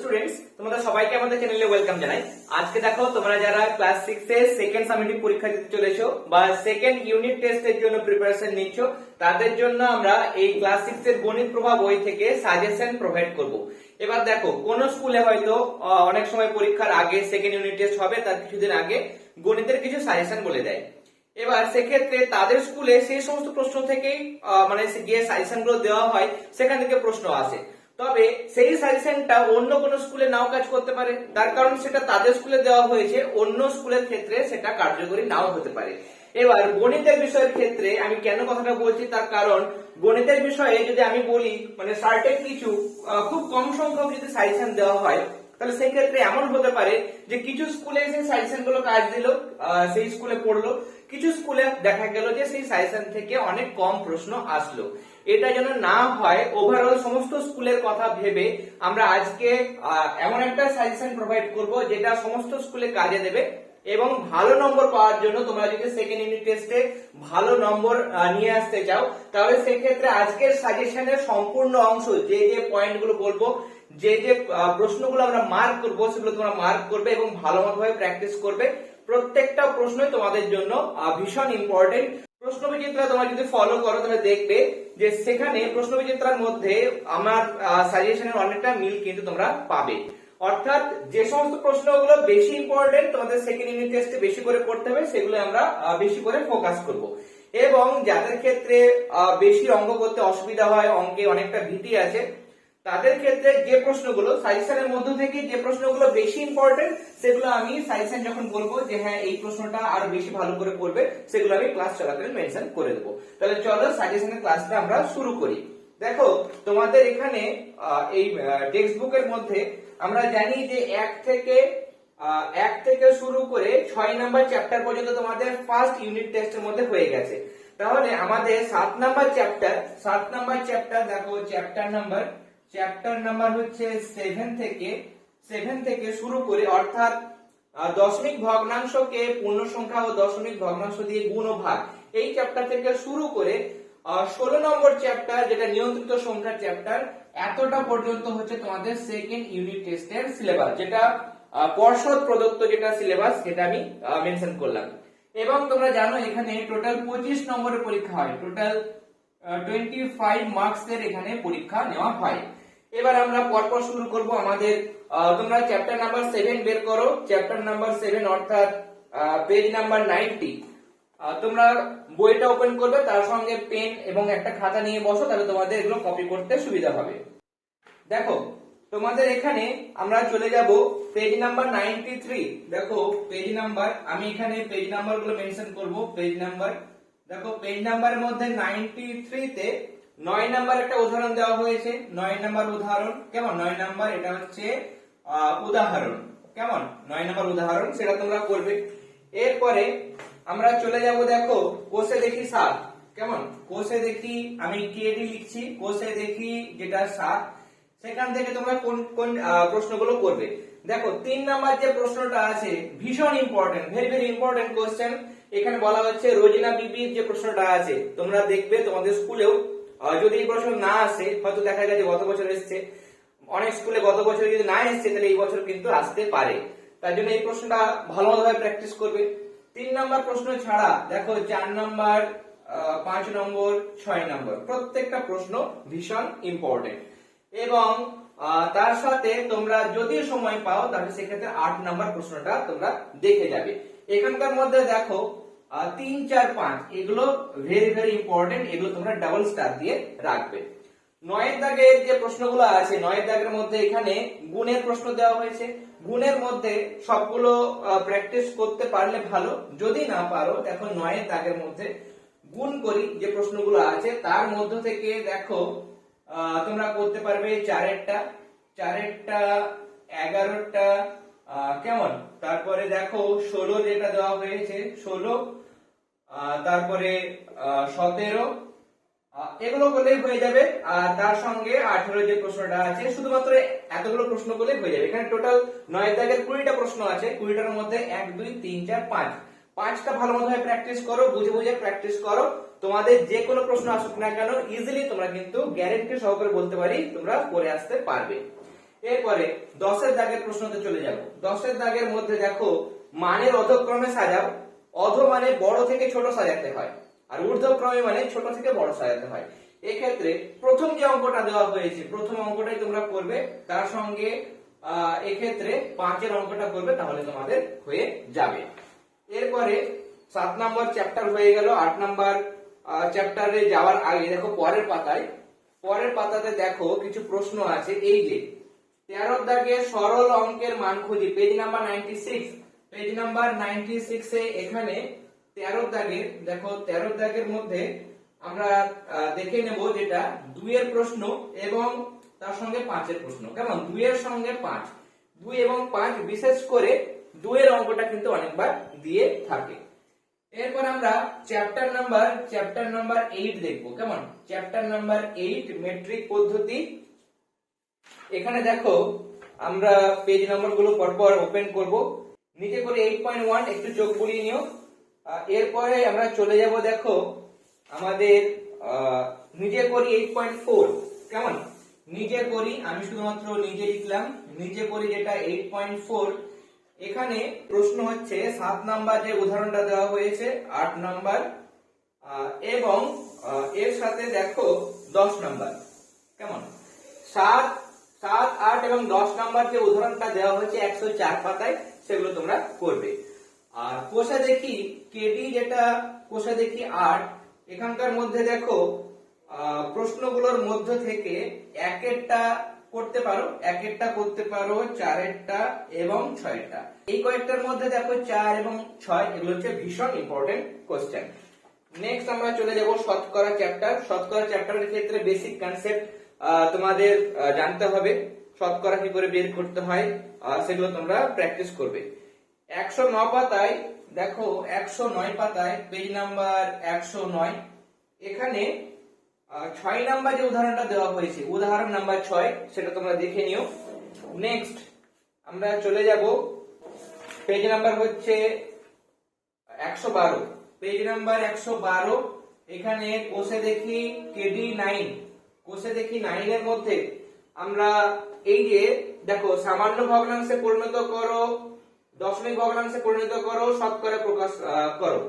Students তোমাদের সবাইকে আমাদের চ্যানেলে ওয়েলকাম জানাই। আজকে দেখো, তোমরা যারা ক্লাস সিক্স এর সেকেন্ড সামিটিভ পরীক্ষা দিতে চলেছো বা সেকেন্ড ইউনিট টেস্টের জন্য প্রিপারেশন নিচ্ছ, তাদের জন্য আমরা এই ক্লাস সিক্স এর গণিত প্রভাব বই থেকে সাজেশন প্রোভাইড করব। এবার দেখো, কোন স্কুলে হয়তো অনেক সময় পরীক্ষার আগে সেকেন্ড ইউনিট টেস্ট হবে, তার কিছুদিন আগে গণিতের কিছু সাজেশন বলে দেয়। এবার সেক্ষেত্রে তাদের স্কুলে সেই সমস্ত প্রশ্ন থেকেই মানে যে সাজেশনগুলো দেওয়া হয়, সেখান থেকে প্রশ্ন আসে। তবে সেই সাজেশনটা অন্য কোনো স্কুলে নাও কাজ করতে পারে। তার কারণ সেটা তাদের স্কুলে দেওয়া হয়েছে, অন্য স্কুলের ক্ষেত্রে সেটা কার্যকরী নাও হতে পারে। এবার গণিতের বিষয়ের ক্ষেত্রে আমি কেন কথাটা বলছি? তার কারণ গণিতের বিষয়ে যদি আমি বলি মানে সার্টেন কিছু খুব কম সংখ্যক যদি সাজেশন দেওয়া হয়, তাহলে সেই ক্ষেত্রে এমন হতে পারে যে কিছু স্কুলে সেই সাজেশনগুলো কাজ দিল সেই স্কুলে পড়ল। কিছু স্কুলে দেখা গেল যে সেই সাজেশন থেকে অনেক কম প্রশ্ন আসলো। এটা যেন না হয় ওভারঅল সমস্ত স্কুলের কথা ভেবে আমরা আজকে এমন একটা সাজেশন প্রোভাইড করব যেটা সমস্ত স্কুলে কাজে দেবে এবং ভালো নম্বর পাওয়ার জন্য তোমরা যদি সেকেন্ড ইউনিট টেস্টে ভালো নম্বর নিয়ে আসতে চাও, তাহলে সেক্ষেত্রে আজকের সাজেশনের সম্পূর্ণ অংশ, যে যে পয়েন্টগুলো বলব, যে যে প্রশ্নগুলো আমরা মার্ক করব, সেগুলো তোমরা মার্ক করবে এবং ভালো মতোভাবে প্র্যাকটিস করবে। প্রত্যেকটা প্রশ্নই তোমাদের জন্য ভীষণ ইম্পর্টেন্ট প্রশ্ন বিচিত্রা তোমরা যদি ফলো করো, তাহলে দেখবে যে সেখানে প্রশ্ন বিচিত্রার মধ্যে আমার সাজেশনের অনেকটা মিল কিন্তু তোমরা পাবে। অর্থাৎ যে সমস্ত প্রশ্নগুলো বেশি ইম্পর্টেন্ট তোমাদের সেকেন্ড ইউনিট টেস্টে বেশি করে পড়তে হবে, সেগুলো আমরা বেশি করে ফোকাস করব। এবং যাদের ক্ষেত্রে বেশি অঙ্ক করতে অসুবিধা হয়, অঙ্কে অনেকটা ভীতি আছে তাদের ক্ষেত্রে যে প্রশ্নগুলো সাজেশনের মধ্য থেকে যে প্রশ্নগুলো বেশি ইম্পর্টেন্ট সেগুলো আমি সাজেশন যখন বলব যে হ্যাঁ এই প্রশ্নটা আরও বেশি ভালো করে করবে, সেগুলো আমি ক্লাস চলাকালীন মেনশন করে দেবো। তাহলে চলো সাজেশনের ক্লাসটা আমরা শুরু করি। দেখো, তোমাদের এখানে এই টেক্সট বুকের মধ্যে আমরা জানি যে এক থেকে এক থেকে শুরু করে ছয় নাম্বার চ্যাপ্টার পর্যন্ত তোমাদের ফার্স্ট ইউনিট টেস্টের মধ্যে হয়ে গেছে। তাহলে আমাদের সাত নাম্বার চ্যাপ্টার সাত নাম্বার চ্যাপ্টার দেখো চ্যাপ্টার নাম্বার চ্যাপ্টার নাম্বার হচ্ছে সেভেন থেকে সেভেন থেকে শুরু করে অর্থাৎ দশমিক ভগ্নাংশকে পূর্ণ সংখ্যা ও দশমিক ভগ্নাংশ দিয়ে গুণ ও ভাগ। এই চ্যাপ্টার থেকে শুরু করে ষোলো নম্বর চ্যাপ্টার যেটা নিয়ন্ত্রিত সংখ্যার চ্যাপ্টার এতটা পর্যন্ত হচ্ছে তোমাদের সেকেন্ড ইউনিট টেস্টের সিলেবাস যেটা পর্ষদ প্রদত্ত যেটা সিলেবাস যেটা আমি মেনশন করলাম। এবং তোমরা জানো এখানে টোটাল পঁচিশ নম্বরের পরীক্ষা হয়। টোটাল টোয়েন্টি ফাইভ মার্কস এর এখানে পরীক্ষা নেওয়া হয়। এবার আমরা পরপর শুরু করব আমাদের তোমরা চ্যাপ্টার নাম্বার সেভেন বের করো। চ্যাপ্টার নাম্বার সেভেন অর্থাৎ পেজ নাম্বার নাইনটি তোমরা বইটা ওপেন করবে, তার সঙ্গে পেন এবং একটা খাতা নিয়ে বসো, তাহলে তোমাদের এগুলো কপি করতে সুবিধা হবে। দেখো, তোমাদের এখানে আমরা চলে যাব পেজ নাম্বার নাইনটি থ্রি দেখো পেজ নাম্বার আমি এখানে পেজ নাম্বারগুলো মেনশন করব। পেজ নাম্বার দেখো পেজ নাম্বারের মধ্যে নাইনটি থ্রিতে নয় নাম্বার একটা উদাহরণ দেওয়া হয়েছে। নয় নাম্বার উদাহরণ, কেমন? নয় নাম্বার এটা হচ্ছে উদাহরণ। কেমন? নয় নাম্বার উদাহরণ, সেটা তোমরা করবে। এরপরে আমরা চলে যাব, দেখো, কোষে দেখি সাত। কেমন? কোষে দেখি আমি কেডি লিখছি, কোষে দেখি যেটা সাত। সেখান থেকে তোমরা কোন কোন প্রশ্নগুলো করবে। দেখো, তিন নাম্বার যে প্রশ্নটা আছে, ভীষণ important very very important question এখানে বলা হচ্ছে, রোজিনা বিবির যে প্রশ্নটা আছে, তোমরা দেখবে তোমাদের স্কুলেও যদি এই প্রশ্ন না আসে, হয়তো দেখা গেছে গত বছর এসছে। অনেক স্কুলে গত বছর যদি না এসছে, তাহলে এই বছর কিন্তু আসতে পারে। তার জন্য এই প্রশ্নটা ভালোভাবে প্র্যাকটিস করবে। তিন নাম্বার প্রশ্ন ছাড়া, দেখো, চার নাম্বার পাঁচ নম্বর, ছয় নম্বর, প্রত্যেকটা প্রশ্ন ভীষণ ইম্পর্টেন্ট এবং তার সাথে তোমরা যদি সময় পাও, তাহলে সেক্ষেত্রে আট নাম্বার প্রশ্নটা তোমরা দেখে যাবে। এখানকার মধ্যে দেখো তিন, চার, পাঁচ, এগুলো ভেরি ভেরি ইম্পর্টেন্ট এগুলো তোমরা ডাবল স্টার দিয়ে রাখবে। নয়ের দাগের যে প্রশ্নগুলো আছে, নয়ের দাগের মধ্যে এখানে গুণের প্রশ্ন দেওয়া হয়েছে। গুণের মধ্যে সবগুলো প্র্যাকটিস করতে পারলে ভালো, যদি না পারো, দেখো নয়ের দাগের মধ্যে গুণ করি যে প্রশ্নগুলো আছে, তার মধ্য থেকে দেখো তোমরা করতে পারবে চারেরটা চারেরটা এগারোটা কেমন? তারপরে দেখো, ষোলো যেটা দেওয়া হয়েছে, ষোলো তারপরে সতেরো এগুলো করলেই হয়ে যাবে। আর তার সঙ্গে আঠেরো যে প্রশ্নটা আছে, শুধুমাত্র এতগুলো প্রশ্ন করলেই হয়ে যাবে। এখানে টোটাল নয় দাগের কুড়িটা প্রশ্ন আছে, কুড়িটার মধ্যে এক, দুই, তিন, চার, পাঁচ। পাঁচটা ভালো মতো প্র্যাকটিস করো, বুঝে বুঝে প্র্যাকটিস করো। তোমাদের যে কোনো প্রশ্ন আসুক না কেন ইজিলি তোমরা কিন্তু গ্যারেন্টি সহকারে বলতে পারি, তোমরা করে আসতে পারবে। এরপরে দশের দাগের প্রশ্নতে চলে যাব। দশের দাগের মধ্যে দেখো মানের অধক্রমে সাজাও, অধ মানে বড় থেকে ছোট সাজাতে হয়, আর ঊর্ধ্বক্রমে মানে ছোট থেকে বড় সাজাতে হয়। এক্ষেত্রে প্রথম যে অঙ্কটা দেওয়া হয়েছে, প্রথম অঙ্কটাই তোমরা করবে, তার সঙ্গে এক্ষেত্রে পাঁচের অঙ্কটা করবে, তাহলে তোমাদের হয়ে যাবে। এরপরে সাত নম্বর চ্যাপ্টার হয়ে গেল, আট নম্বর চ্যাপ্টারে যাওয়ার আগে, দেখো পরের পাতায়, পরের পাতাতে দেখো কিছু প্রশ্ন আছে, এই যে তেরো দাগে সরল অঙ্কের মান খুঁজি। Page number ninety six page number ninety six এখানে তেরো দাগের দেখো, তেরো দাগের মধ্যে আমরা দেখে নেব যেটা দুইয়ের প্রশ্ন এবং তার সঙ্গে পাঁচের প্রশ্ন। কেমন? দুইয়ের সঙ্গে পাঁচ। দুই এবং পাঁচ বিশেষ করে দুইয়ের অঙ্কটা কিন্তু অনেকবার দিয়ে থাকে। এরপর আমরা chapter number chapter number eight দেখব। কেমন? চ্যাপ্টার নাম্বার এইট মেট্রিক পদ্ধতি এখানে দেখো, আমরা পেজ নাম্বারগুলো পরপর ওপেন করব। নিচে করে এইট পয়েন্ট ওয়ান একটু চোখ বুলিয়ে নিও। এরপরে আমরা চলে যাব, দেখো, আমাদের নিজে করি এইট পয়েন্ট ফোর কেমন? নিজে করি, আমি শুধুমাত্র নিজে লিখলাম নিজে করি যেটা এইট পয়েন্ট ফোর এখানে প্রশ্ন হচ্ছে, সাত নাম্বার যে উদাহরণটা দেওয়া হয়েছে, আট নাম্বার এবং এর সাথে দেখো, দশ নাম্বার। কেমন? সাত সাত, আট এবং দশ নাম্বার যে উদাহরণটা দেওয়া হয়েছে একশো চার পাতায়, সেগুলো তোমরা করবে। আর কোষে দেখি কেডি যেটা, কোষে দেখি আট, এখানকার মধ্যে দেখো প্রশ্নগুলোর মধ্য থেকে এক একটা করতে পারো এক একটা করতে পারো, চারেরটা এবং ছয়েরটা। এই কয়েকটার মধ্যে দেখো চার এবং ছয়, এগুলো হচ্ছে ভীষণ ইম্পর্টেন্ট কোশ্চেন নেক্সট আমরা চলে যাব শতকরা চ্যাপ্টার শতকরা চ্যাপ্টারের ক্ষেত্রে বেসিক কনসেপ্ট তোমাদের জানতে হবে শতকরা কি করে বের করতে হয় সেগুলো তোমরা প্র্যাকটিস করবে। একশো ন পাতায়, দেখো, একশো নয় পাতায় পেজ নাম্বার একশো নয়, এখানে ছয় নাম্বার যে উদাহরণটা দেওয়া হয়েছে, উদাহরণ নাম্বার ছয়, সেটা তোমরা দেখে নিও। নেক্সট আমরা চলে যাব। পেজ নাম্বার হচ্ছে একশো বারো। পেজ নাম্বার একশো বারো, এখানে কোষে দেখি কেডি নাইন কোষে দেখি নাইনের মধ্যে। আমরা এই যে, দেখো, সামান্য ভগ্নাংশে পরিণত করো, দশমিক ভগ্নাংশে পরিণত করো, শতকরা প্রকাশ করো।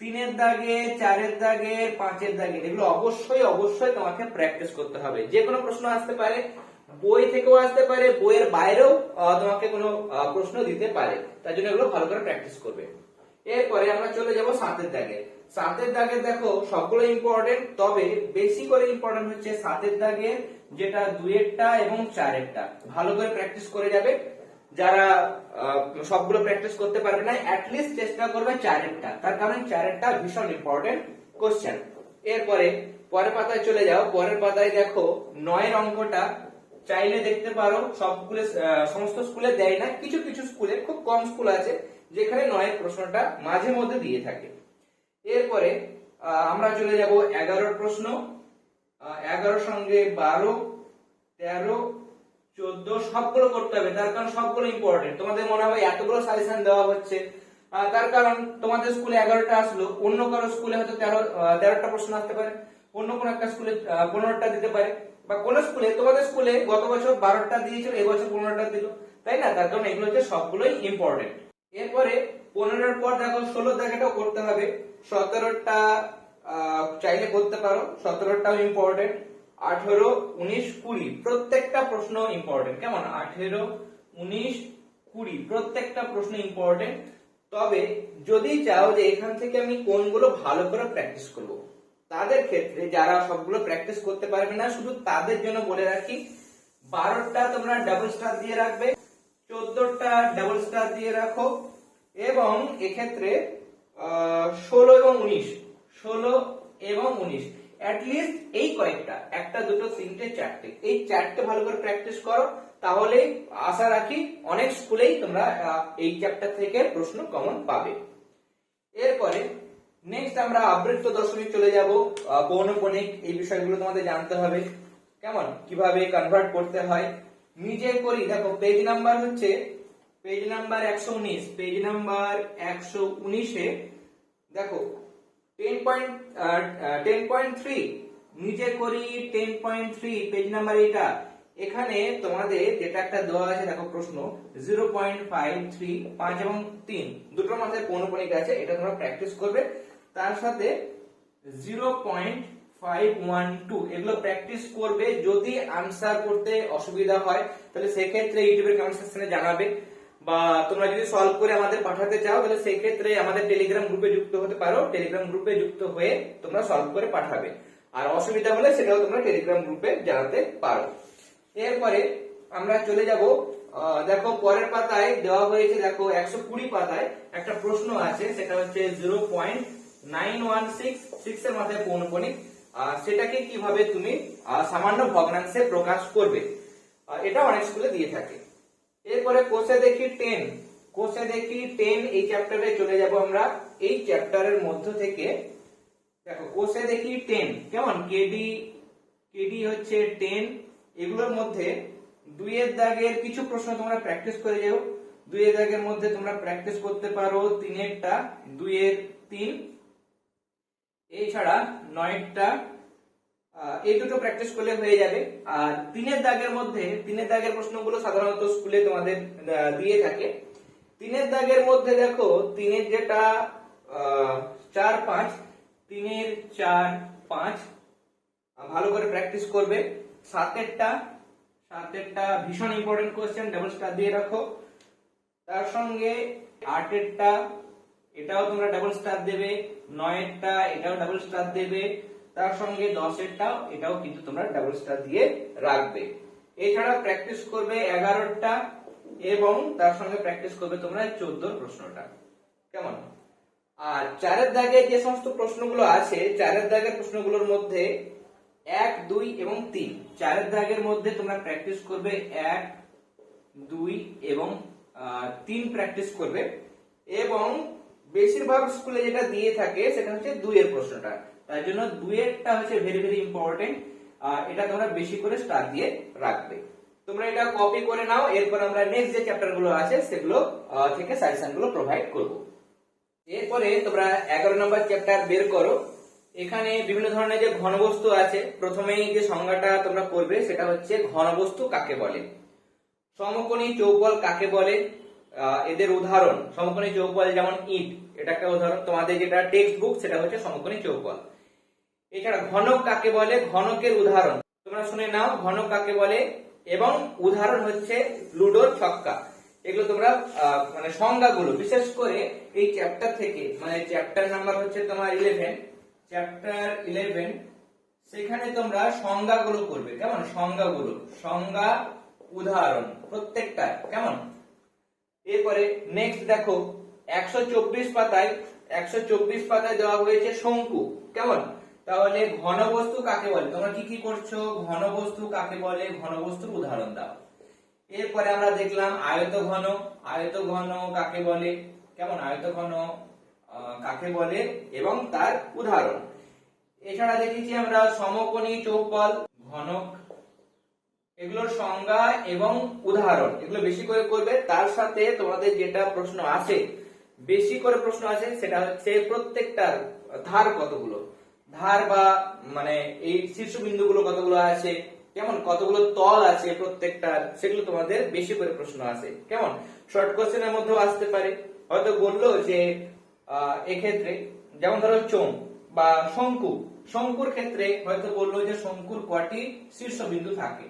তিনের দাগে, চারের দাগে, পাঁচের দাগে, এগুলো অবশ্যই অবশ্যই তোমাকে প্র্যাকটিস করতে হবে। যে কোনো প্রশ্ন আসতে পারে, বই থেকেও আসতে পারে, বইয়ের বাইরেও তোমাকে কোনো প্রশ্ন দিতে পারে। তার জন্য এগুলো ভালো করে প্র্যাকটিস করবে। এরপরে আমরা চলে যাব সাতের দাগে। সাতের দাগে দেখো সবগুলো ইম্পর্টেন্ট তবে বেশি করে ইম্পর্টেন্ট হচ্ছে সাতের দাগে যেটা দুইয়েরটা এবং চারেরটা। ভালো করে প্র্যাকটিস করে যাবে। যারা সবগুলো প্র্যাকটিস করতে পারবে না অ্যাটলিস্ট চেষ্টা করবে চারেরটা। তার কারণ চারেরটা ভীষণ ইম্পর্টেন্ট কোশ্চেন এরপরে, পরের পাতায় চলে যাও। পরের পাতায় দেখো নয়ের অঙ্কটা। চাইলে দেখতে পারো সব স্কুলে সমস্ত স্কুলে দেয় না। কিছু কিছু স্কুলে খুব কম স্কুল আছে যেখানে নয়ের প্রশ্নটা মাঝে মধ্যে দিয়ে থাকে। এরপরে আমরা চলে যাব এগারোর প্রশ্ন। এগারোর সঙ্গে বারো, তেরো, চোদ্দ, সবগুলো করতে হবে। তার কারণ সবগুলো ইম্পর্টেন্ট তোমাদের মনে হবে এতগুলো সাজেশন দেওয়া হচ্ছে। তার কারণ তোমাদের স্কুলে এগারোটা আসলো। অন্য কারও স্কুলে হয়তো তেরো তেরোটা প্রশ্ন আসতে পারে। অন্য কোনো একটা স্কুলে পনেরোটা দিতে পারে। বা কোন স্কুলে তোমাদের স্কুলে গত বছর বারোটা দিয়েছিল এবছর পনেরোটা দিল। তাই না? তার কারণ এগুলো হচ্ছে সবগুলোই ইম্পর্টেন্ট এরপরে পনেরোর পর দেখো ষোলো জায়গাটাও করতে হবে। সতেরোটা চাইলে করতে পারো। সতেরোটাও ইম্পর্টেন্ট আঠেরো, উনিশ, কুড়ি। প্রত্যেকটা প্রশ্ন ইম্পর্টেন্ট কেমন? আঠেরো, উনিশ, কুড়ি। প্রত্যেকটা প্রশ্ন ইম্পর্টেন্ট তবে যদি চাও যে এখান থেকে আমি কোনগুলো ভালো করে প্র্যাকটিস করব, তাদের ক্ষেত্রে যারা সবগুলো প্র্যাকটিস করতে পারবে না, শুধু তাদের জন্য বলে রাখি, বারোটা তোমরা ডাবল স্টার দিয়ে রাখবে, চোদ্দটা ডাবল স্টার দিয়ে রাখো। এবং এক্ষেত্রে ষোলো এবং উনিশ। ষোলো এবং উনিশ। অ্যাটলিস্ট এই কয়েকটা, একটা, দুটো, তিনটে, চারটে। এই চারটে ভালো করে প্র্যাকটিস করো। তাহলে আশা রাখি অনেক স্কুলেই তোমরা এই চ্যাপ্টার থেকে প্রশ্ন কমন পাবে। এরপরে নেক্সট আমরা আবৃত্ত দশমিক চলে যাব। পৌনপণিক এই বিষয়গুলো তোমাদের জানতে হবে। কেমন? কীভাবে কনভার্ট করতে হয়? নিজে করি দেখো পেজ নাম্বার হচ্ছে পেজ নাম্বার একশো উনিশ। পেজ নাম্বার একশো উনিশে, দেখো ten point ten point three নিজে করি ten point three page number এটা এখানে তোমাদের যেটা একটা দেওয়া আছে, দেখো প্রশ্ন জিরো পয়েন্ট ফাইভ থ্রি পাঁচ এবং তিন। দুটোর মাথায় পৌনপণিক আছে, এটা তোমরা প্র্যাকটিস করবে। তার সাথে zero point five one two এগুলো প্র্যাকটিস করবে। যদি আনসার করতে অসুবিধা হয়, তাহলে সেক্ষেত্রে ইউটিউবের কমেন্ট সেকশনে জানাবে। বা তোমরা যদি সলভ করে আমাদের পাঠাতে চাও, তাহলে সেই ক্ষেত্রে আমাদের টেলিগ্রাম গ্রুপে যুক্ত হতে পারো। টেলিগ্রাম গ্রুপে যুক্ত হয়ে তোমরা সলভ করে পাঠাবে। আর অসুবিধা হলে সেটাও তোমরা টেলিগ্রাম গ্রুপে জানাতে পারো। এরপরে আমরা চলে যাব। দেখো, পরের পাতায় দেওয়া হয়েছে, দেখো, একশো কুড়ি পাতায় একটা প্রশ্ন আছে, সেটা হচ্ছে zero point nine one six six এর মাথায় পৌনপণিক সেটাকে কীভাবে তুমি সামান্য ভগ্নাংশে প্রকাশ করবে? এটা অনেক স্কুলে দিয়ে থাকে। এরপরে কোষে দেখি টেন কোষে দেখি টেন এই চ্যাপ্টারে চলে যাব আমরা। এই চ্যাপ্টারের মধ্য থেকে দেখো, কোষে দেখি টেন কেমন? কেডি কেডি হচ্ছে টেন এগুলোর মধ্যে দুইয়ের দাগের কিছু প্রশ্ন তোমরা প্র্যাকটিস করে যাও। দুইয়ের দাগের মধ্যে তোমরা প্র্যাকটিস করতে পারো তিনেরটা, দুইয়ের তিন। এছাড়া নয়েরটা এই দুটো প্র্যাকটিস করলে হয়ে যাবে। আর তিনের দাগের মধ্যে তিনের দাগের প্রশ্নগুলো সাধারণত স্কুলে তোমাদের দিয়ে থাকে। তিনের দাগের মধ্যে দেখো তিনের যেটা চার পাঁচ তিনের চার পাঁচ ভালো করে প্র্যাকটিস করবে। সাতেরটা সাতেরটা ভীষণ ইম্পর্টেন্ট কোয়েশ্চেন ডাবল স্টার দিয়ে রাখো। তার সঙ্গে আটেরটা, এটাও তোমরা ডাবল স্টার দেবে। নয়েরটা, এটাও ডাবল স্টার দেবে। তার সঙ্গে দশেরটাও এটাও কিন্তু তোমরা ডাবল স্টার দিয়ে রাখবে। এছাড়া প্র্যাকটিস করবে এগারোটা এবং তার সঙ্গে প্র্যাকটিস করবে তোমরা চোদ্দোর প্রশ্নটা। কেমন? আর চারের দাগে যে সমস্ত প্রশ্নগুলো আছে, চারের দাগের প্রশ্নগুলোর মধ্যে এক, দুই এবং তিন। চারের দাগের মধ্যে তোমরা প্র্যাকটিস করবে এক, দুই এবং তিন প্র্যাকটিস করবে। এবং বেশিরভাগ স্কুলে যেটা দিয়ে থাকে, সেটা হচ্ছে দুইয়ের প্রশ্নটা। তার জন্য দুইয়েরটা হচ্ছে ভেরি ভেরি ইম্পর্টেন্ট এটা তোমরা বেশি করে স্টার দিয়ে রাখবে। তোমরা এটা কপি করে নাও, এরপর আমরা নেক্সট যে চ্যাপ্টারগুলো আছে, সেগুলো থেকে সাজেশনগুলো প্রোভাইড করব। এরপরে তোমরা এগারো নম্বর চ্যাপ্টার বের করো। এখানে বিভিন্ন ধরনের যে ঘনবস্তু আছে, প্রথমেই যে সংজ্ঞাটা তোমরা করবে সেটা হচ্ছে ঘনবস্তু কাকে বলে? সমকোণী চৌবল কাকে বলে? এদের উদাহরণ। সমকোণী চৌবল যেমন ইট, এটা একটা উদাহরণ। তোমাদের যেটা টেক্সট বুক সেটা হচ্ছে সমকোণী চৌবল এছাড়া ঘনক কাকে বলে? ঘনকের উদাহরণ। তোমরা শুনে নাও, ঘনক কাকে বলে? এবং উদাহরণ হচ্ছে লুডোর ছক্কা। এগুলো তোমরা মানে সংজ্ঞাগুলো, বিশেষ করে এই চ্যাপ্টার থেকে মানে চ্যাপ্টার নাম্বার হচ্ছে তোমার ইলেভেন চ্যাপ্টার ইলেভেন সেখানে তোমরা সংজ্ঞাগুলো করবে কেমন? সংজ্ঞাগুলো, সংজ্ঞা উদাহরণ প্রত্যেকটা কেমন? এরপরে নেক্সট দেখো, একশো চব্বিশ পাতায়, একশো চব্বিশ পাতায় দেওয়া হয়েছে শঙ্কু। কেমন? তাহলে ঘন বস্তু কাকে বলে? তোমরা কি কি করছ? ঘন বস্তু কাকে বলে? ঘন বস্তুর উদাহরণ দাও। এরপরে আমরা দেখলাম আয়ত ঘন। আয়ত ঘন কাকে বলে? কেমন? আয়ত ঘন কাকে বলে? এবং তার উদাহরণ। এছাড়া দেখেছি আমরা সমকোণী চৌপল ঘনক। এগুলোর সংজ্ঞা এবং উদাহরণ। এগুলো বেশি করে করবে, তার সাথে তোমাদের যেটা প্রশ্ন আছে, বেশি করে প্রশ্ন আছে, সেটা হচ্ছে প্রত্যেকটার ধার কতগুলো? ধার বা মানে এই শীর্ষবিন্দুগুলো কতগুলো আছে, কেমন? কতগুলো তল আছে প্রত্যেকটার সেগুলো তোমাদের বেশি করে প্রশ্ন আছে। কেমন? শর্ট কোশ্চেনের মধ্যেও আসতে পারে। হয়তো বলল যে এক্ষেত্রে, যেমন ধরো চোম বা শঙ্কু। শঙ্কুর ক্ষেত্রে হয়তো বলল যে শঙ্কুর কটি শীর্ষবিন্দু থাকে।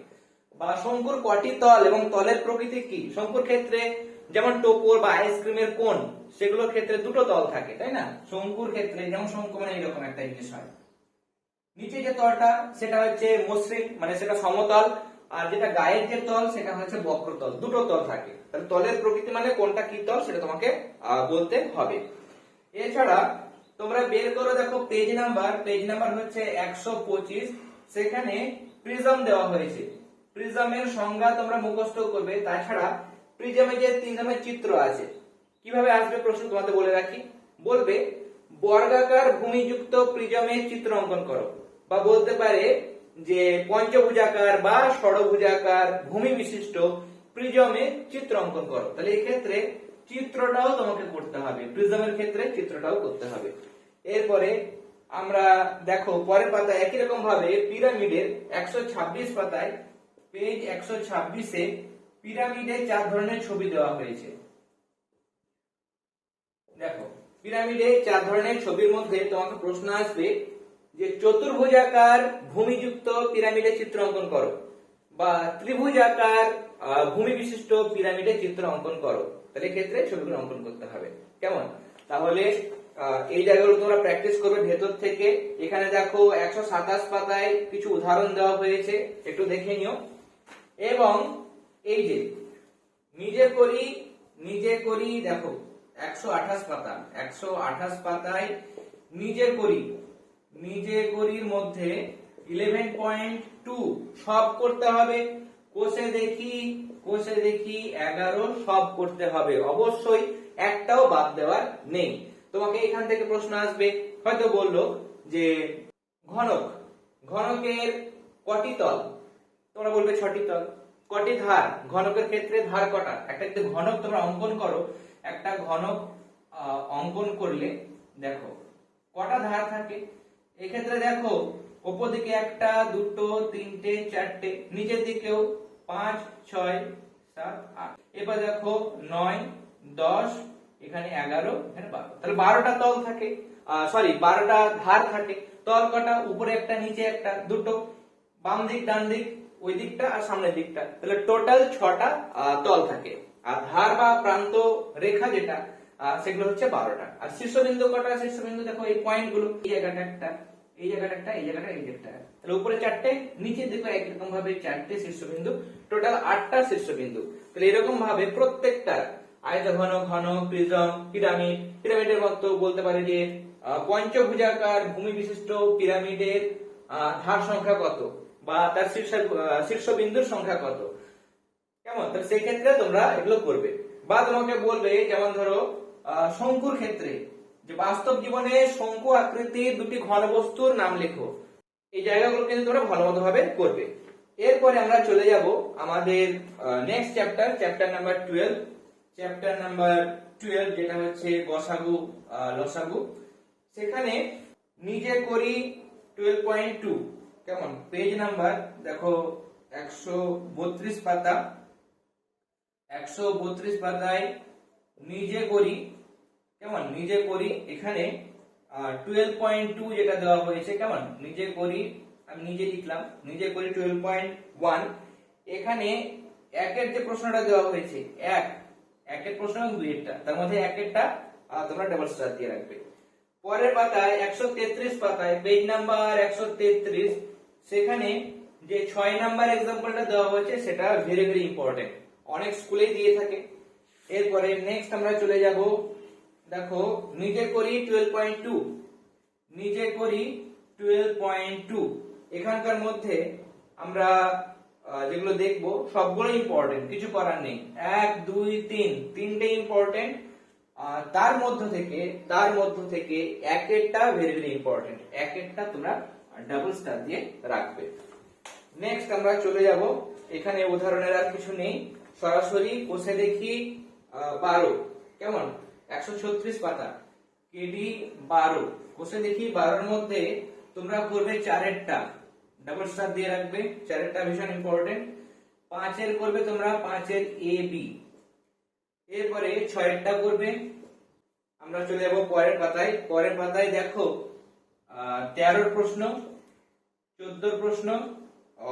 বা শঙ্কুর কটি তল এবং তলের প্রকৃতি কি? শঙ্কুর ক্ষেত্রে যেমন টোপর বা আইসক্রিমের কোন, সেগুলোর ক্ষেত্রে দুটো তল থাকে, তাই না? শঙ্কুর ক্ষেত্রে যেমন শঙ্কু মানে এরকম একটা জিনিস হয়। নিচে যে তলটা, সেটা হচ্ছে মসৃণ মানে সেটা সমতল, আর যেটা গায়ের যে তল, সেটা হচ্ছে বক্রতল, দুটো তল থাকে। তাহলে তলের প্রকৃতি মানে কোনটা কি তল, সেটা তোমাকে বলতে হবে। এছাড়া তোমরা বের করো দেখো পেজ নাম্বার পেজ নাম্বার হচ্ছে একশো পঁচিশ। সেখানে প্রিজম দেওয়া হয়েছে। প্রিজমের সংজ্ঞা তোমরা মুখস্থ করবে। তাছাড়া প্রিজমে যে তিন ধরনের চিত্র আছে, কীভাবে আসবে প্রশ্ন তোমাদের বলে রাখি? বলবে, বর্গাকার ভূমিযুক্ত প্রিজমের চিত্র অঙ্কন করো। বা বলতে পারে যে পঞ্চভুজাকার বা ষড়ভুজাকার ভূমি বিশিষ্ট প্রিজমে চিত্র অঙ্কন করো। তাহলে এই ক্ষেত্রে চিত্রটাও তোমাকে করতে হবে। প্রিজমের ক্ষেত্রে চিত্রটাও করতে হবে। এরপরে আমরা দেখো, পরের পাতায় একই রকম ভাবে পিরামিডের একশো ছাব্বিশ পাতায় পেজ একশো ছাব্বিশে পিরামিডে চার ধরনের ছবি দেওয়া হয়েছে। দেখো, পিরামিডে চার ধরনের ছবির মধ্যে তোমাকে প্রশ্ন আসবে যে চতুর্ভুজাকার ভূমিযুক্ত পিরামিডের চিত্র অঙ্কন করো বা ত্রিভুজাকার ভূমি বিশিষ্ট পিরামিডের চিত্র অঙ্কন করো। তাহলে ক্ষেত্রে ছবিগুলো অঙ্কন করতে হবে। কেমন? তাহলে এই জায়গাগুলো তোমরা প্র্যাকটিস করবে ভেতর থেকে। এখানে দেখো একশো সাতাশ পাতায় কিছু উদাহরণ দেওয়া হয়েছে, একটু দেখে নিও। এবং এই যে, নিজে করি নিজে করি, দেখো, একশো আঠাশ পাতা, একশো আঠাশ পাতায় নিজে করি। নিজে করির মধ্যে ইলেভেন পয়েন্ট টু সব করতে হবে, কোষে দেখি কোষে দেখি এগারো সব করতে হবে। অবশ্যই একটাও বাদ দেওয়ার নেই। তোমাকে এখান থেকে প্রশ্ন আসবে, হয়তো বলল যে, ঘনক, ঘনকের কটি তল? তোমরা বলবে ছটি তল। কটি ধার? ঘনকের ক্ষেত্রে ধার কটা? একটা যদি ঘনক তোমরা অঙ্কন করো, একটা ঘনক অঙ্কন করলে, দেখো, কটা ধার থাকে? এক্ষেত্রে দেখো, ওপর দিকে একটা, দুটো, তিনটে, চারটে, নিচের দিকেও পাঁচ, ছয়, সাত, আট। এবার দেখো, নয়, দশ, এখানে এগারো, এখানে বারো। তাহলে বারোটা তল থাকে সরি বারোটা ধার থাকে। তল কটা? উপরে একটা, নিচে একটা, দুটো। বাম দিক ডান দিক ওই দিকটা আর সামনের দিকটা। তাহলে টোটাল ছটা তল থাকে। আর ধার বা প্রান্ত রেখা যেটা সেগুলো হচ্ছে বারোটা। আর শীর্ষবিন্দু কটা? শীর্ষবিন্দু দেখো, এই পয়েন্টগুলো এই জায়গাটা একটা, এই জায়গাটা একটা, এই জায়গাটা এই জায়গাটা তাহলে উপরে চারটে, নিচে দিকে একরকম ভাবে চারটে শীর্ষবিন্দু। টোটাল আটটা শীর্ষবিন্দু। তাহলে এরকম ভাবে প্রত্যেকটা আয়ত ঘন ঘন প্রিজম, পিরামিড, পিরামিডের মতো বলতে পারে যে পঞ্চভুজাকার ভূমি বিশিষ্ট পিরামিডের ধার সংখ্যা কত? বা তার শীর্ষ, শীর্ষবিন্দুর সংখ্যা কত? কেমন? তাহলে সেই ক্ষেত্রে তোমরা এগুলো করবে। বা তোমাকে বলবে, যেমন ধরো শঙ্কুর ক্ষেত্রে, যে বাস্তব জীবনে শঙ্কু আকৃতির দুটি ঘনবস্তুর নাম লেখো। এই জায়গাগুলো কিন্তু তোমরা ভালো মতো ভাবে করবে। এরপরে আমরা চলে যাব আমাদের next chapter chapter number twelve chapter number twelve যেটা হচ্ছে গসাগু লসাগু। সেখানে নিজে করি টুয়েলভ পয়েন্ট টু কেমন? পেজ নাম্বার দেখো একশো বত্রিশ পাতা। একশো বত্রিশ পাতায় নিজে করি কেমন? নিজে করি এখানে টুয়েলভ পয়েন্ট টু যেটা দেওয়া হয়েছে কেমন? নিজে করি আমি নিজে লিখলাম নিজে করি টুয়েলভ পয়েন্ট ওয়ান এখানে একের যে প্রশ্নটা দেওয়া হয়েছে এক। একের প্রশ্ন এবং দুইয়েরটা। তার মধ্যে একেরটা আহ, তোমরা ডাবল স্টার দিয়ে রাখবে। পরের পাতায় একশো তেত্রিশ পাতায় পেজ নাম্বার একশো তেত্রিশ। সেখানে যে ছয় নাম্বার এক্সাম্পলটা দেওয়া হয়েছে, সেটা ভেরি ভেরি ইম্পর্টেন্ট অনেক স্কুলে দিয়ে থাকে। এরপরে নেক্সট আমরা চলে যাব। দেখো, নিজে করি টুয়েলভ পয়েন্ট টু নিজে করি টুয়েলভ পয়েন্ট টু এখানকার মধ্যে আমরা যেগুলো দেখব সবগুলো ইম্পর্টেন্ট কিছু করার নেই। এক, দুই, তিন তিনটে ইম্পর্টেন্ট তার মধ্য থেকে, তার মধ্য থেকে এক একটা ভেরি ভেরি ইম্পর্টেন্ট এক একটা তোমরা ডাবল স্টার দিয়ে রাখবে। নেক্সট আমরা চলে যাব। এখানে উদাহরণের আর কিছু নেই। সরাসরি কোষে দেখি বারো। কেমন? একশো ছত্রিশ পাতা। কেডি বারো। কোষে দেখি বারোর মধ্যে তোমরা করবে চারেরটা। ডাবল স্টার দিয়ে রাখবে। চারেরটা ভীষণ ইম্পর্টেন্ট পাঁচের করবে তোমরা পাঁচের এ বি এরপরে ছয়েরটা করবে। আমরা চলে যাব পরের পাতায়। পরের পাতায় দেখো তেরোর প্রশ্ন। চোদ্দোর প্রশ্ন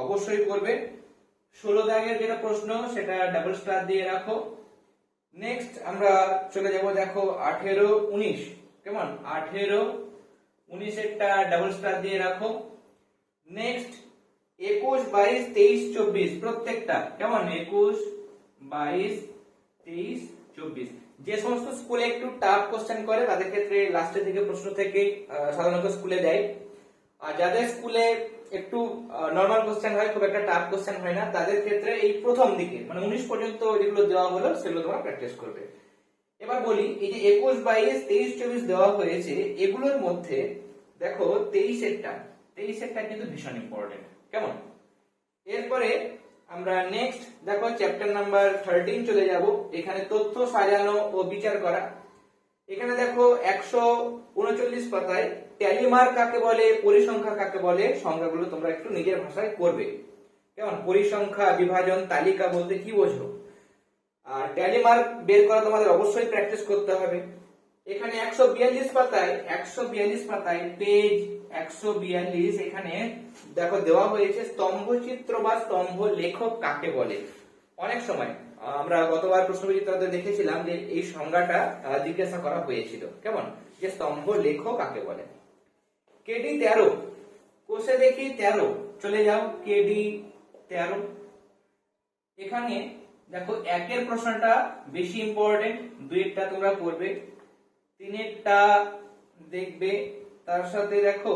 অবশ্যই করবে। ষোলো দাগের যেটা প্রশ্ন, সেটা ডাবল স্টার দিয়ে রাখো। নেক্সট আমরা চলে যাব, দেখো, আঠেরো, উনিশ। কেমন? আঠেরো, উনিশেরটা ডাবল স্টার দিয়ে রাখো। নেক্সট একুশ, বাইশ, তেইশ, চব্বিশ, প্রত্যেকটা। কেমন? একুশ, বাইশ, তেইশ, চব্বিশ। যে সমস্ত স্কুলে একটু টাফ কোশ্চেন করে, তাদের ক্ষেত্রে লাস্টের দিকে প্রশ্ন থেকে সাধারণত স্কুলে দেয়। আর যাদের স্কুলে একটু নর্মাল কোশ্চেন হয়, খুব একটা টাফ কোশ্চেন হয় না। তাদের ক্ষেত্রে এই প্রথম দিকে মানে উনিশ পর্যন্ত যেগুলো দেওয়া হলো, সেগুলো তোমরা প্র্যাকটিস করবে। এবার বলি, এই যে একুশ, বাইশ, তেইশ, চব্বিশ দেওয়া হয়েছে, এগুলোর মধ্যে দেখো, তেইশেরটা তেইশেরটা কিন্তু ভীষণ ইম্পর্টেন্ট কেমন? এরপরে আমরা নেক্সট দেখো চ্যাপ্টার নাম্বার থার্টিন চলে যাব। এখানে তথ্য সাজানো ও বিচার করা। এখানে দেখো একশো উনচল্লিশ পাতায় ট্যালিমার কাকে বলে, পরিসংখ্যা কাকে বলে সংজ্ঞাগুলো তোমরা একটু নিজের ভাষায় করবে। কেমন? পরিসংখ্যা, বিভাজন, তালিকা বলতে কি বোঝো? আর ট্যালি মার্ক বের করা তোমাদের অবশ্যই প্র্যাকটিস করতে হবে। এখানে একশো বিয়াল্লিশ পাতায়, একশো বিয়াল্লিশ পাতায় পেজ একশো বিয়াল্লিশ এখানে দেখো দেওয়া হয়েছে স্তম্ভচিত্র বা স্তম্ভ লেখক কাকে বলে। অনেক সময় আমরা গতবার প্রশ্নবিচিত্রাতে দেখেছিলাম যে এই সংজ্ঞাটা জিজ্ঞাসা করা হয়েছিল। কেমন? যে স্তম্ভ লেখক কাকে বলে? কেডি তেরো। কোষে দেখি তেরো। চলে যাও, কেডি তেরো। এখানে দেখো, একের প্রশ্নটা বেশি ইম্পর্টেন্ট দুইটা তোমরা করবে, তিনেরটা দেখবে, তার সাথে দেখো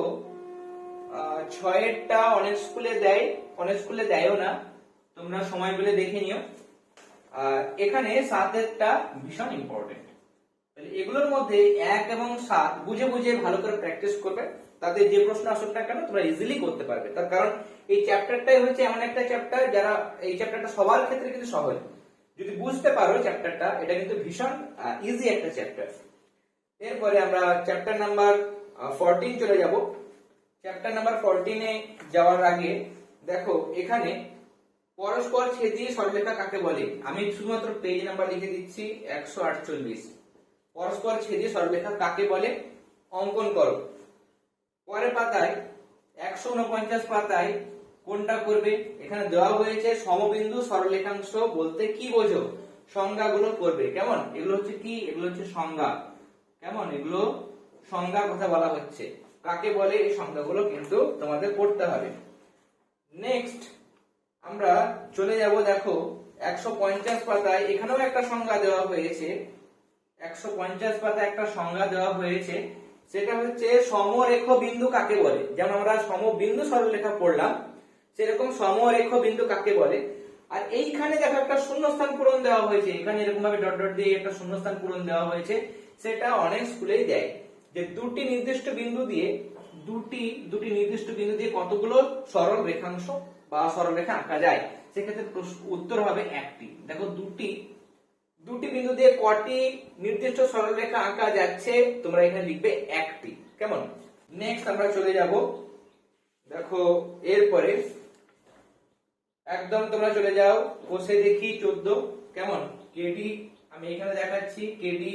ছয়েরটা অনেক স্কুলে দেয়, অনেক স্কুলে দেয়ও না। তোমরা সময় পেলে দেখে নিও। এখানে সাতেরটা ভীষণ ইম্পর্টেন্ট তাহলে এগুলোর মধ্যে এক এবং সাত বুঝে বুঝে ভালো করে প্র্যাকটিস করবে। তাতে যে প্রশ্ন আসুক না কেন, তোমরা ইজিলি করতে পারবে। তার কারণ এই চ্যাপ্টারটাই হচ্ছে এমন একটা চ্যাপ্টার যারা এই চ্যাপ্টারটা সবার ক্ষেত্রে কিন্তু সহজ। যদি বুঝতে পারো চ্যাপ্টারটা এটা কিন্তু ভীষণ ইজি একটা চ্যাপ্টার এরপরে আমরা চ্যাপ্টার নাম্বার ফোরটিন চলে যাব। চ্যাপ্টার নাম্বার ফোরটিনে যাওয়ার আগে, দেখো, এখানে পরস্পর ছেদি সরলরেখা কাকে বলে? আমি শুধুমাত্র পেজ নাম্বার লিখে দিচ্ছি, একশো আটচল্লিশ। পরস্পর ছেদি সরলরেখা কাকে বলে? অঙ্কন করো। পরের পাতায়, একশো উনপঞ্চাশ পাতায় কোনটা করবে? এখানে দেওয়া হয়েছে সমবিন্দু সরলেখাংশ বলতে কি বোঝো? সংজ্ঞাগুলো করবে। কেমন? এগুলো হচ্ছে কি? এগুলো হচ্ছে সংজ্ঞা। কেমন? এগুলো সংজ্ঞার কথা বলা হচ্ছে। কাকে বলে? এই সংজ্ঞাগুলো কিন্তু তোমাদের পড়তে হবে। নেক্সট আমরা চলে যাব, দেখো, একশো পঞ্চাশ পাতায় এখানেও একটা সংজ্ঞা দেওয়া হয়েছে। একশো পঞ্চাশ পাতায় একটা সংজ্ঞা দেওয়া হয়েছে। সেটা হচ্ছে সমরেখ বিন্দু কাকে বলে? যেমন আমরা সমবিন্দু সরলরেখা পড়লাম, সেরকম সমরেখ বিন্দু কাকে বলে? আর এইখানে দেখো একটা শূন্যস্থান পূরণ দেওয়া হয়েছে। এখানে এরকম ভাবে ডট ডট দিয়ে একটা শূন্যস্থান পূরণ দেওয়া হয়েছে। সেটা অনেক স্কুলেই দেয় যে দুটি নির্দিষ্ট বিন্দু দিয়ে, দুটি দুটি নির্দিষ্ট বিন্দু দিয়ে কতগুলো সরল রেখাংশ বা সরলরেখা আঁকা যায়, সেক্ষেত্রে উত্তর হবে একটি। দেখো, দুটি দুটি বিন্দু দিয়ে কটি নির্দিষ্ট সরলরেখা আঁকা যাচ্ছে, তোমরা এখানে লিখবে একটি। কেমন? নেক্সট আমরা চলে যাব। দেখো, এরপরে একদম তোমরা চলে যাও কোষে দেখি চোদ্দ। কেমন? কেডি, আমি এখানে দেখাচ্ছি, কেডি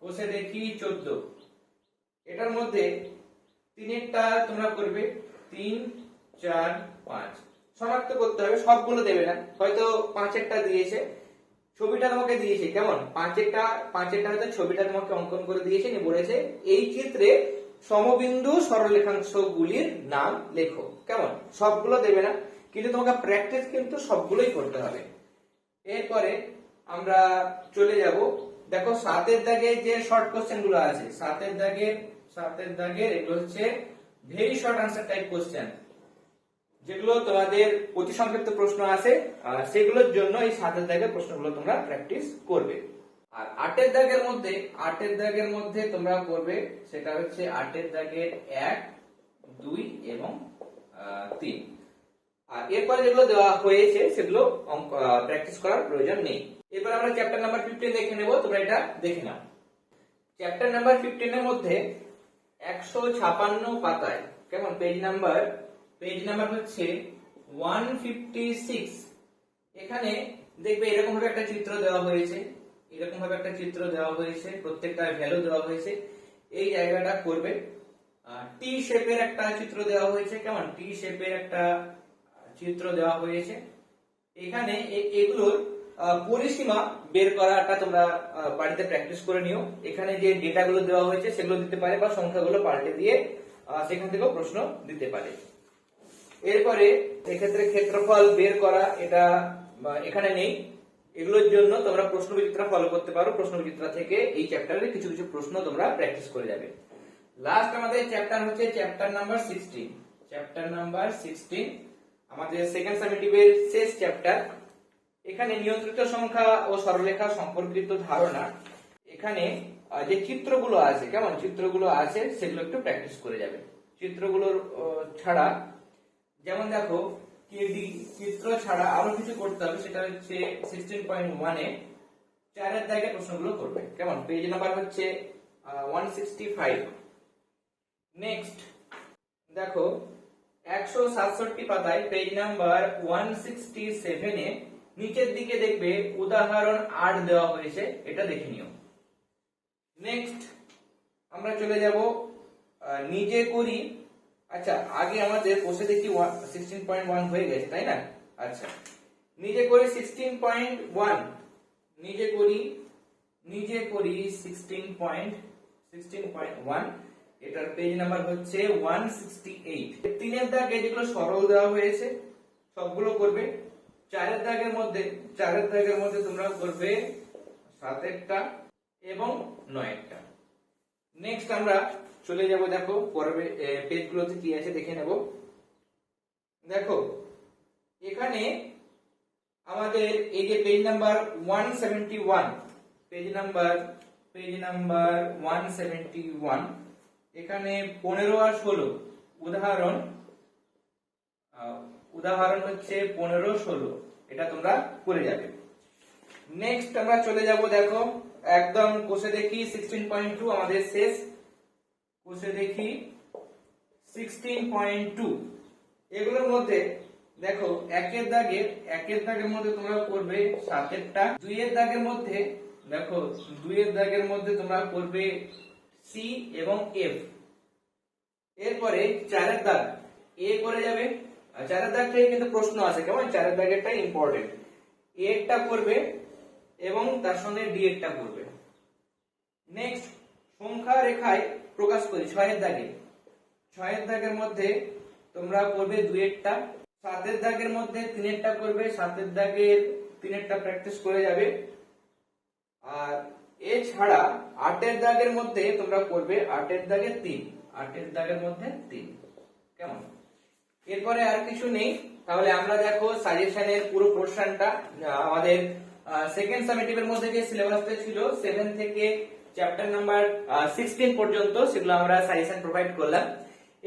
কোষে দেখি চোদ্দ। এটার মধ্যে তিনেরটা তোমরা করবে, তিন, চার পাঁচ। শনাক্ত করতে হবে, সবগুলো দেবে না। হয়তো পাঁচেরটা দিয়েছে, ছবিটা তোমাকে দিয়েছে, কেমন? পাঁচেরটা পাঁচেরটা হয়তো ছবিটা তোমাকে অঙ্কন করে দিয়েছে, নিয়ে বলেছে, এই চিত্রে সমবিন্দু সরলরেখাংশ গুলির নাম লেখো, কেমন? সবগুলো দেবে না, কিন্তু তোমাকে প্র্যাকটিস কিন্তু সবগুলোই করতে হবে। এরপরে আমরা চলে যাব। দেখো, সাতের দাগে যে শর্ট কোশ্চেনগুলো আছে, সাতের দাগের সাতের দাগের এগুলো হচ্ছে very short answer type question যেগুলো তোমাদের অতি সংক্ষিপ্ত প্রশ্ন আছে সেগুলোর জন্য এই সাতের দাগের প্রশ্নগুলো তোমরা প্র্যাকটিস করবে। আর আটের দাগের মধ্যে, আটের দাগের মধ্যে তোমরা করবে, সেটা হচ্ছে আটের দাগের এক, দুই এবং তিন। আর এরপরে যেগুলো দেওয়া হয়েছে, সেগুলো প্র্যাকটিস করার প্রয়োজন নেই। এরপর আমরা চ্যাপ্টার নাম্বার ফিফটিন দেখে নেব, তোমরা এটা দেখে নাও। চ্যাপ্টার নাম্বার ফিফটিনের মধ্যে একশো ছাপান্ন পাতায়, কেমন? পেজ নাম্বার পেজ নাম্বার হচ্ছে ওয়ান ফিফটি সিক্স এখানে দেখবে এরকম ভাবে একটা চিত্র দেওয়া হয়েছে। এরকম ভাবে একটা চিত্র দেওয়া হয়েছে। প্রত্যেকটা ভ্যালু দেওয়া হয়েছে। এই জায়গাটা করবে। টি শেপের একটা চিত্র দেওয়া হয়েছে। কেমন? টি শেপের একটা চিত্র দেওয়া হয়েছে। এখানে এগুলোর পরিসীমা বের করাটা তোমরা বাড়িতে প্র্যাকটিস করে নিও। এখানে যে ডেটাগুলো দেওয়া হয়েছে, সেগুলো দিতে পারে বা সংখ্যাগুলো পাল্টে দিয়ে সেখান থেকেও প্রশ্ন দিতে পারে। এরপরে এক্ষেত্রে ক্ষেত্রফল বের করা এটা এখানে নেই। এগুলোর জন্য তোমরা প্রশ্ন বিচিত্রা ফলো করতে পারো। প্রশ্ন বিচিত্রা থেকে এই চ্যাপ্টারের কিছু কিছু প্রশ্ন তোমরা প্র্যাকটিস করে যাবে। লাস্ট আমাদের চ্যাপ্টার হচ্ছে chapter number sixteen chapter number sixteen আমাদের সেকেন্ড সামেটিভের শেষ চ্যাপ্টার এখানে নিয়ন্ত্রিত সংখ্যা ও সরলরেখা সম্পর্কিত ধারণা। এখানে যে চিত্রগুলো আছে, কেমন চিত্রগুলো আছে, সেগুলো একটু প্র্যাকটিস করে যাবে। চিত্রগুলোর ছাড়া যেমন দেখো চিত্র ছাড়া আরও কিছু করতে হবে, সেটা হচ্ছে সিক্সটিন পয়েন্ট ওয়ানে চারের দাগে প্রশ্নগুলো করবে। কেমন? পেজ নাম্বার হচ্ছে ওয়ান সিক্সটি ফাইভ নেক্সট দেখো, একশো সাতষট্টি পাতায় পেজ নাম্বার ওয়ান সিক্সটি সেভেনে নিচের দিকে দেখবে উদাহরণ আট দেওয়া হয়েছে, এটা দেখে নিও। নেক্সট আমরা চলে যাব নিজে করি আচ্ছা আগে আমাদের বসে দেখি সিক্সটিন পয়েন্ট ওয়ান হয়ে গেছে, তাই না? আচ্ছা নিজে করি সিক্সটিন পয়েন্ট ওয়ান নিজে করি নিজে করি sixteen point sixteen point one এটার পেজ নাম্বার হচ্ছে ওয়ান সিক্সটি এইট তিনের দাগে যেগুলো সরল দেওয়া হয়েছে, সবগুলো করবে। চারের দাগের মধ্যে, চারের দাগের মধ্যে তোমরা করবে সাতেরটা এবং নয়েরটা। নেক্সট আমরা চলে যাব, দেখো, পরের পেজগুলোতে কি আছে দেখে নেব। দেখো, এখানে আমাদের এই যে page number one seventy one page number page number one seventy one এখানে পনেরো আর ষোলো। উদাহরণ উদাহরণ হচ্ছে পনেরো ষোলো, এটা তোমরা করে যাবে। নেক্সট আমরা চলে যাব, দেখো, একদম কোষে দেখি সিক্সটিন পয়েন্ট টু আমাদের শেষ কোষে দেখি সিক্সটিন পয়েন্ট টু এগুলোর মধ্যে দেখো, একের দাগের একের দাগের মধ্যে তোমরা করবে সাতেরটা। দুইয়ের দাগের মধ্যে, দেখো, দুইয়ের দাগের মধ্যে তোমরা করবে সি এবং এফ এরপরে চারের দাগ। এ করে যাবে। চারের দাগ থেকে কিন্তু প্রশ্ন আছে কেমন? চারের দাগেরটা ইম্পর্টেন্ট এরটা করবে এবং তার সঙ্গে ডি এরটা করবে। নেক্সট সংখ্যা রেখায় প্রকাশ করি, ছয়ের দাগে। ছয়ের দাগের মধ্যে তোমরা করবে দুইয়েরটা, সাতের দাগের মধ্যে তিনেরটা করবে, সাতের দাগের তিনেরটা প্র্যাকটিস করে যাবে। আর এছাড়া আটের দাগের মধ্যে তোমরা করবে আটের দাগে তিন, আটের দাগের মধ্যে তিন। কেমন? এরপরে আর কিছু নেই। তাহলে আমরা দেখো সাজেশনের পুরো পোর্শনটা আমাদের সেকেন্ড সামেটিভের মধ্যে যে সিলেবাসটা ছিল সেভেন থেকে চ্যাপ্টার নাম্বার সিক্সটিন পর্যন্ত সেগুলো আমরা সাজেশন প্রোভাইড করলাম।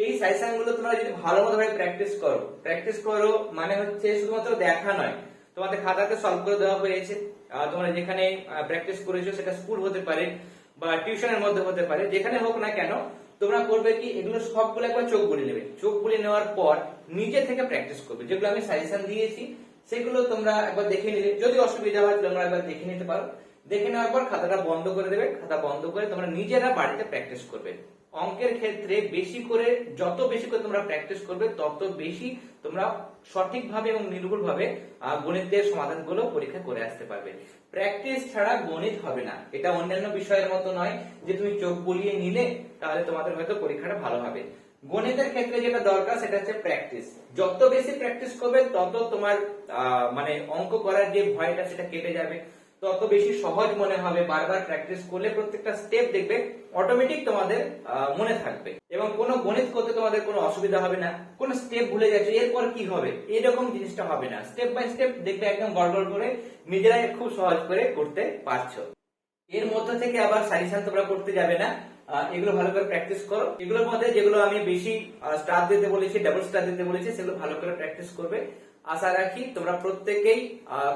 এই সাজেশনগুলো তোমরা যদি ভালো মতো ভাবে প্র্যাকটিস করো প্র্যাকটিস করো মানে হচ্ছে শুধুমাত্র দেখা নয়, তোমাদের খাতাতে সলভ করে দেওয়া হয়েছে। তোমরা যেখানে প্র্যাকটিস করেছ সেটা স্কুল হতে পারে বা টিউশনের মধ্যে হতে পারে, যেখানে হোক না কেন, তোমরা করবে কি, এগুলো সবগুলো একবার চোখ বুলিয়ে নেবে। চোখ বুলিয়ে নেওয়ার পর নিজে থেকে প্র্যাকটিস করবে। যেগুলো আমি সাজেশন দিয়েছি, সেগুলো তোমরা একবার দেখে নিলে। যদি অসুবিধা হয়, তোমরা একবার দেখে নিতে পারো। দেখে নেওয়ার পর খাতাটা বন্ধ করে দেবে। খাতা বন্ধ করে তোমরা নিজেরা বাড়িতে প্র্যাকটিস করবে। অঙ্কের ক্ষেত্রে বেশি করে, যত বেশি করে তোমরা প্র্যাকটিস করবে, তত বেশি তোমরা সঠিকভাবে এবং নির্ভুলভাবে গণিতের সমাধানগুলো পরীক্ষা করে আসতে পারবে। প্র্যাকটিস ছাড়া গণিত হবে না। এটা অন্যান্য বিষয়ের মতো নয় যে তুমি চোখ বুলিয়ে নিলে, তাহলে তোমাদের হয়তো পরীক্ষাটা ভালো হবে। গণিতের ক্ষেত্রে যেটা দরকার, সেটা হচ্ছে প্র্যাকটিস যত বেশি প্র্যাকটিস করবে, তত তোমার মানে অঙ্ক করার যে ভয়টা, সেটা কেটে যাবে। তত বেশি সহজ মনে হবে বারবার প্র্যাকটিস করলে প্রত্যেকটা স্টেপ দেখবে অটোমেটিক তোমাদের মনে থাকবে। এবং কোনো গণিত করতে তোমাদের কোনো অসুবিধা হবে না। কোনো স্টেপ ভুলে যাচ্ছে এরপর কি হবে? এরকম জিনিসটা হবে না। স্টেপ বাই স্টেপ দেখবে একদম গড়গড় করে নিজেরাই খুব সহজ করে করতে পারছ। এর মধ্যে থেকে আবার সাজেশন তোমরা করতে যাবে না। এগুলো ভালো করে প্র্যাকটিস করো। এগুলোর মধ্যে যেগুলো আমি বেশি স্টার দিতে বলেছি ডাবল স্টার দিতে বলেছি, সেগুলো ভালো করে প্র্যাকটিস করবে। আশা রাখি তোমরা প্রত্যেকেই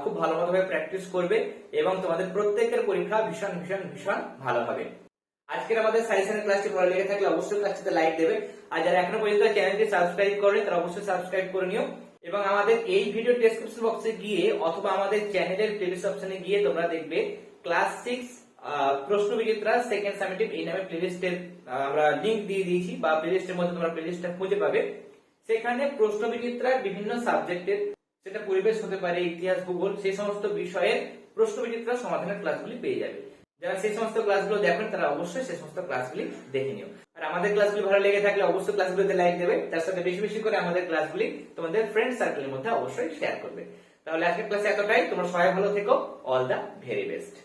খুব ভালো ভাবে প্র্যাকটিস করবে এবং তোমাদের প্রত্যেকের পরীক্ষা ভীষণ ভীষণ ভীষণ ভালো হবে। আজকের আমাদের সাজেশনের ক্লাসটি ভালো লেগে থাকলে অবশ্যই ক্লাসটিতে লাইক দেবে। আর যারা এখনও পর্যন্ত চ্যানেলটি সাবস্ক্রাইব করেনি, তারা অবশ্যই সাবস্ক্রাইব করে নিও। এবং আমাদের এই ভিডিও ডেসক্রিপশন বক্সে গিয়ে অথবা আমাদের চ্যানেলের প্লেলিস্ট অপশনে গিয়ে তোমরা দেখবে ক্লাস সিক্স প্রশ্ন বিচিত্রা সেকেন্ড সামেটিভ এই নামে প্লেলিস্টের আমরা লিংক দিয়ে দিয়েছি বা প্লেলিস্টের মধ্যে তোমরা প্লেলিস্টটা খুঁজে পাবে। সেখানে প্রশ্ন বিচিত্রার বিভিন্ন সাবজেক্টের সেটা পরিবেশ হতে পারে, ইতিহাস, ভূগোল, সেই সমস্ত বিষয়ের প্রশ্ন বিচিত্রার সমাধানের ক্লাসগুলি পেয়ে যাবে। যারা সেই সমস্ত ক্লাসগুলো দেখেন, তারা অবশ্যই সেই সমস্ত ক্লাসগুলি দেখে নিও। আর আমাদের ক্লাসগুলি ভালো লেগে থাকলে অবশ্যই ক্লাসগুলোতে লাইক দেবে, তার সাথে বেশি বেশি করে আমাদের ক্লাসগুলি তোমাদের ফ্রেন্ড সার্কেলের মধ্যে অবশ্যই শেয়ার করবে। তাহলে আজকের ক্লাসে এতটাই। তোমরা সবাই ভালো থেকো। All the very best